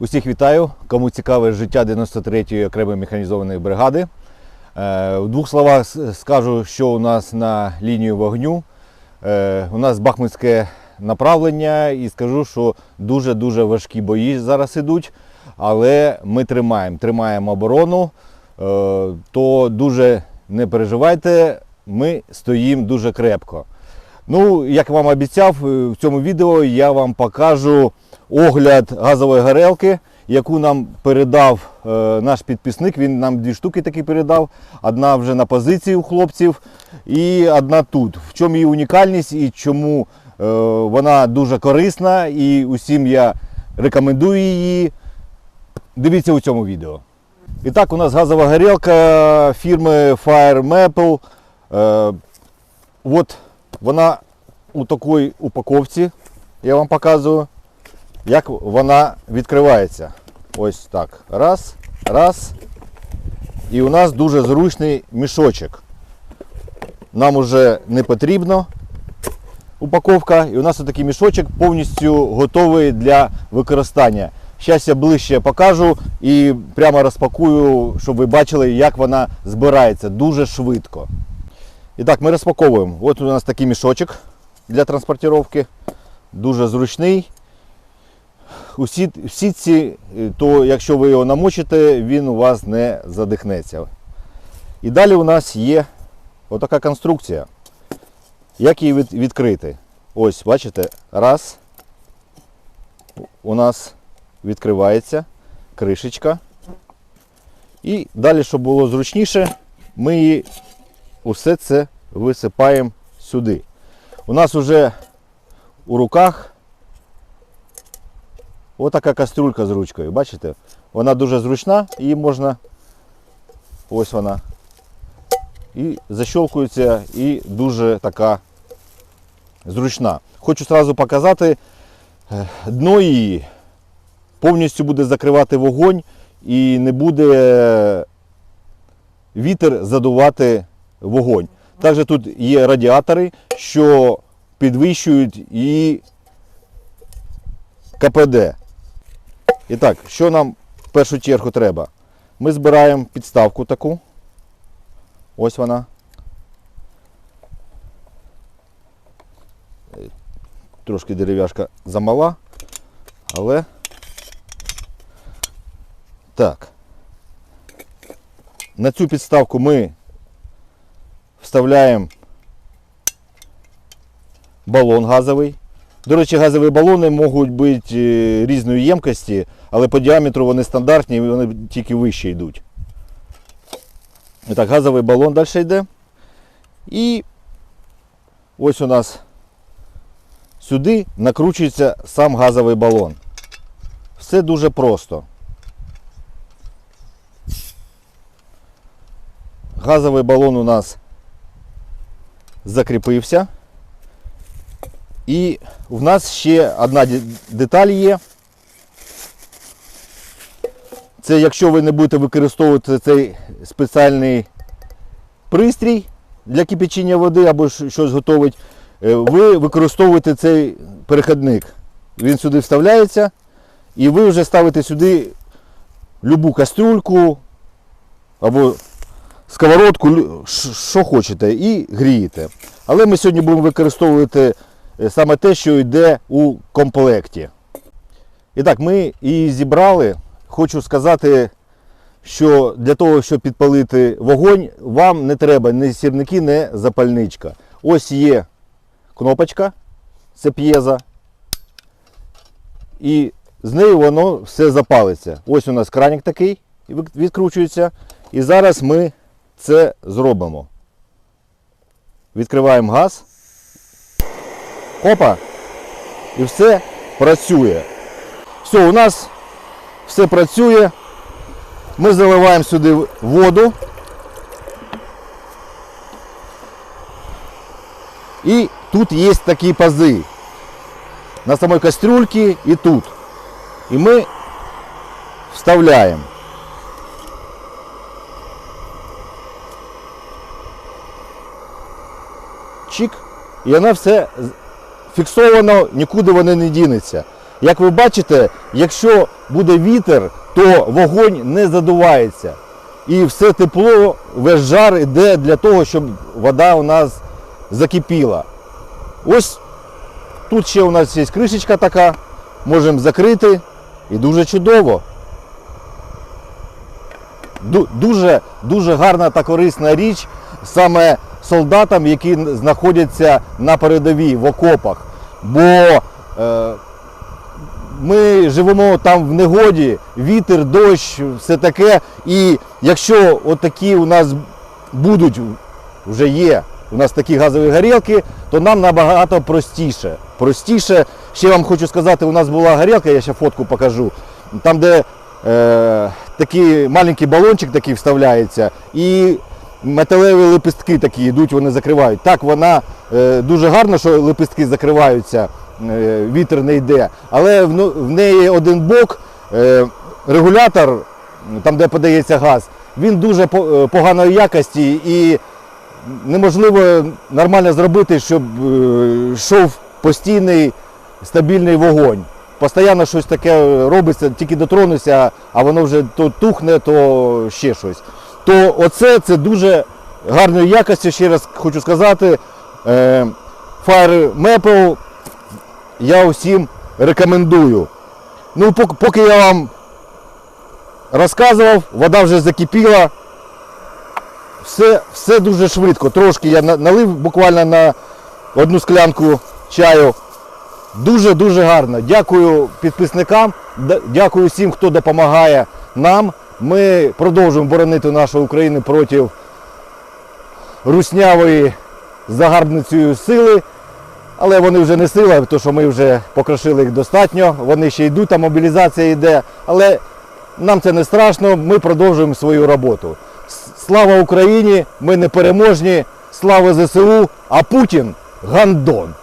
Усіх вітаю, кому цікаве життя 93-ї окремої механізованої бригади. Е, У двох словах скажу, що у нас на лінію вогню. Е, У нас бахмутське направлення і скажу, що дуже-дуже важкі бої зараз ідуть, але ми тримаємо, тримаємо оборону, Е, то дуже не переживайте, ми стоїмо дуже крепко. Ну, як вам обіцяв, в цьому відео я вам покажу огляд газової горелки, яку нам передав е, наш підписник. Він нам дві штуки такі передав. Одна вже на позиції у хлопців і одна тут. В чому її унікальність і чому е, вона дуже корисна і усім я рекомендую її. Дивіться у цьому відео. І так, у нас газова горілка фірми Fire Maple. Е, от вона у такій упаковці, я вам показую, як вона відкривається. Ось так. Раз, раз. І у нас дуже зручний мішочок. Нам уже не потрібно упаковка. І у нас такий мішочок повністю готовий для використання. Зараз я ближче покажу і прямо розпакую, щоб ви бачили, як вона збирається дуже швидко. І так, ми розпаковуємо. От у нас такий мішочок для транспортировки. Дуже зручний. У сіт- в сітці, е, то якщо ви його намочите, він у вас не задихнеться. І далі у нас є отака конструкція. Як її від- відкрити? Ось, бачите, раз. У нас відкривається кришечка. І далі, щоб було зручніше, ми її усе це висипаємо сюди. У нас вже у руках отака кастрюлька з ручкою. Бачите? Вона дуже зручна, її можна. Ось вона. І защолкується, і дуже така зручна. Хочу одразу показати, е, дно її повністю буде закривати вогонь і не буде вітер задувати вогонь. Також тут є радіатори, що підвищують і КПД. І так, що нам в першу чергу треба? Ми збираємо підставку таку. Ось вона. Трошки дерев'яшка замала, але так. На цю підставку ми вставляємо балон газовий. До речі, газові балони можуть бути е, різної ємкості, але по діаметру вони стандартні і вони тільки вище йдуть. І так, газовий балон далі йде. І ось у нас сюди накручується сам газовий балон. Все дуже просто. Газовий балон у нас закріпився. І в нас ще одна деталь є. Це якщо ви не будете використовувати цей спеціальний пристрій для кипячення води або щось готовить, е, ви використовуєте цей переходник. Він сюди вставляється і ви вже ставите сюди любу кастрюльку або сковородку, що хочете, і грієте. Але ми сьогодні будемо використовувати саме те, що йде у комплекті. І так, ми її зібрали. Хочу сказати, що для того, щоб підпалити вогонь, вам не треба ні сірники, ні запальничка. Ось є кнопочка, це п'єза. І з нею воно все запалиться. Ось у нас краник такий відкручується. І зараз ми це зробимо. Відкриваємо газ. Опа. І все працює. Все, у нас все працює. Ми заливаємо сюди воду. І тут є такі пази. На самій кастрюльці і тут. І ми вставляємо. Чик. І воно все фіксовано, нікуди воно не дінеться. Як ви бачите, якщо буде вітер, то вогонь не задувається. І все тепло, весь жар йде для того, щоб вода у нас закипіла. Ось тут ще у нас є кришечка така, можемо закрити і дуже чудово. Дуже, дуже гарна та корисна річ саме солдатам, які знаходяться на передовій в окопах. Бо е, ми живемо там в негоді, вітер, дощ, все таке. І якщо отакі у нас будуть, вже є у нас такі газові горілки, то нам набагато простіше. Простіше, ще вам хочу сказати, у нас була горілка, я ще фотку покажу. Там, де е, такий маленький балончик такий вставляється, і металеві лепестки такі йдуть, вони закривають. Так, вона е, дуже гарно, що лепестки закриваються, е, вітер не йде. Але в, неї один бок, е, регулятор, там де подається газ, він дуже по- поганої якості і неможливо нормально зробити, щоб йшов постійний стабільний вогонь. Постоянно щось таке робиться, тільки дотронуся, а воно вже то тухне, то ще щось. То оце це дуже гарної якості, ще раз хочу сказати. Е, Fire Maple я усім рекомендую. Ну, поки я вам розказував, вода вже закипіла. Все, все дуже швидко. Трошки я налив буквально на одну склянку чаю. Дуже-дуже гарно. Дякую підписникам, дякую всім, хто допомагає нам. Ми продовжуємо боронити нашу Україну проти руснявої загарбницею сили. Але вони вже не сила, тому що ми вже покрошили їх достатньо. Вони ще йдуть, там мобілізація йде. Але нам це не страшно, ми продовжуємо свою роботу. Слава Україні! Ми не переможні, слава ЗСУ, а Путін гандон.